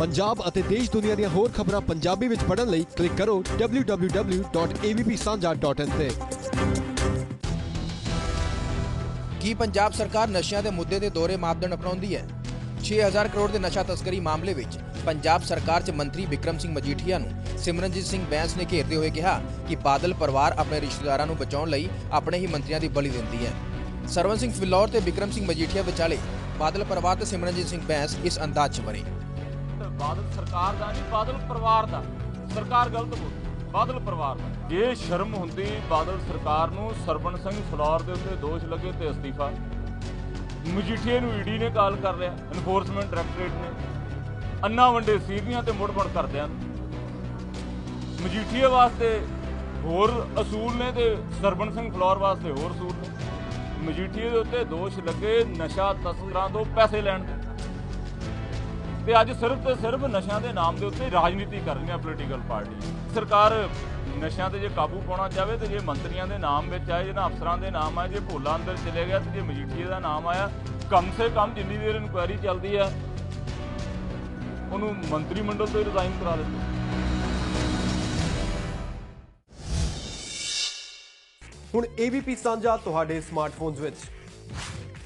ਪੰਜਾਬ ਅਤੇ ਦੇਸ਼ ਦੁਨੀਆ ਦੀਆਂ ਹੋਰ ਖਬਰਾਂ ਪੰਜਾਬੀ ਵਿੱਚ ਪੜ੍ਹਨ ਲਈ ਕਲਿੱਕ ਕਰੋ www.avpsanja.in ਤੇ। ਕੀ ਪੰਜਾਬ ਸਰਕਾਰ ਨਸ਼ਿਆਂ ਦੇ ਮੁੱਦੇ ਦੇ ਦੋਹਰੇ ਮਾਪਦੰਡ ਅਪਣਾਉਂਦੀ ਹੈ? 6000 ਕਰੋੜ ਦੇ ਨਸ਼ਾ ਤਸਕਰੀ ਮਾਮਲੇ ਵਿੱਚ ਪੰਜਾਬ ਸਰਕਾਰ 'ਚ ਮੰਤਰੀ ਵਿਕਰਮ ਸਿੰਘ ਮਜੀਠੀਆ ਨੂੰ ਸਿਮਰਨਜੀਤ ਸਿੰਘ ਬੈਂਸ ਨੇ ਘੇਰਦੇ ਹੋਏ ਕਿਹਾ ਕਿ ਬਾਦਲ ਪਰਿਵਾਰ ਆਪਣੇ ਰਿਸ਼ਤੇਦਾਰਾਂ ਨੂੰ ਬਚਾਉਣ ਲਈ ਆਪਣੇ ਹੀ ਮੰਤਰੀਆਂ ਦੀ ਬਲੀ ਦਿੰਦੀ ਹੈ। ਸਰਵਨ ਸਿੰਘ ਫਿਲੌਰ ਤੇ ਵਿਕਰਮ ਸਿੰਘ ਮਜੀਠੀਆ ਵਿਚਾਲੇ ਬਾਦਲ ਪਰਿਵਾਰ ਤੇ ਸਿਮਰਨਜੀਤ ਸਿੰਘ ਬੈਂਸ ਇਸ ਅੰਦਾਜ਼ 'ਚ ਬਣੇ। ਬਾਦਲ ਸਰਕਾਰ ਦਾ ਨਹੀਂ, ਬਾਦਲ ਪਰਿਵਾਰ ਦਾ। ਸਰਕਾਰ ਗਲਤ ਬੋਲ ਬਾਦਲ ਪਰਿਵਾਰ ਦਾ। ਜੇ ਸ਼ਰਮ ਹੁੰਦੀ, ਬਾਦਲ ਸਰਕਾਰ ਨੂੰ ਸਰਵਣ ਸਿੰਘ ਫਲੌਰ ਦੇ ਉੱਤੇ ਦੋਸ਼ ਲੱਗੇ ਤੇ ਅਸਤੀਫਾ। ਮਜੀਠੀਏ ਨੂੰ ਈਡੀ ਨੇ ਕਾਲ ਕਰ ਲਿਆ ਐਨਫੋਰਸਮੈਂਟ ਡਾਇਰੈਕਟੋਰੇਟ ਨੇ। ਅੰਨਾ ਵੰਡੇ ਸੀਧੀਆਂ ਤੇ ਮੁੜਪੜ ਕਰਦਿਆਂ ਮਜੀਠੀਏ ਵਾਸਤੇ ਹੋਰ ਅਸੂਲ ਨੇ ਤੇ ਸਰਵਣ ਸਿੰਘ ਫਲੌਰ ਵਾਸਤੇ ਹੋਰ ਅਸੂਲ ਨੇ। ਮਜੀਠੀਏ ਦੇ ਉੱਤੇ ਦੋਸ਼ ਲੱਗੇ ਨਸ਼ਾ ਤਸਕਰਾਂ ਤੋਂ ਪੈਸੇ ਲੈਣ ਦੇ। ਤੇ ਅੱਜ ਸਿਰਫ ਤੇ ਸਿਰਫ ਨਸ਼ਿਆਂ ਦੇ ਨਾਮ ਦੇ ਉੱਤੇ ਰਾਜਨੀਤੀ ਕਰ ਰਹੀਆਂ ਪੋਲੀਟੀਕਲ ਪਾਰਟੀ ਸਰਕਾਰ ਨਸ਼ਿਆਂ ਤੇ ਜੇ ਕਾਬੂ ਪਾਉਣਾ ਚਾਹਵੇ ਤੇ ਜੇ ਮੰਤਰੀਆਂ ਦੇ ਨਾਮ ਵਿੱਚ ਆਏ ਜਿਹਨਾਂ ਅਫਸਰਾਂ ਦੇ ਨਾਮ ਆਏ, ਜੇ ਭੋਲਾ ਅੰਦਰ ਚਲੇ ਗਿਆ ਤੇ ਜੇ ਮਜੀਠੀਏ ਦਾ ਨਾਮ ਆਇਆ, ਕਮ ਸੇ ਕਮ ਜਿੰਨੀ ਦੇਰ ਇਨਕੁਆਇਰੀ ਚੱਲਦੀ ਹੈ, ਉਹਨੂੰ ਮੰਤਰੀ ਮੰਡਲ ਤੋਂ ਰਿਜ਼ਾਈਨ ਕਰਾ ਦਿੱਤਾ ਹੁਣ ABP ਸਾਂਝਾ ਤੁਹਾਡੇ ਸਮਾਰਟਫੋਨਸ ਵਿੱਚ।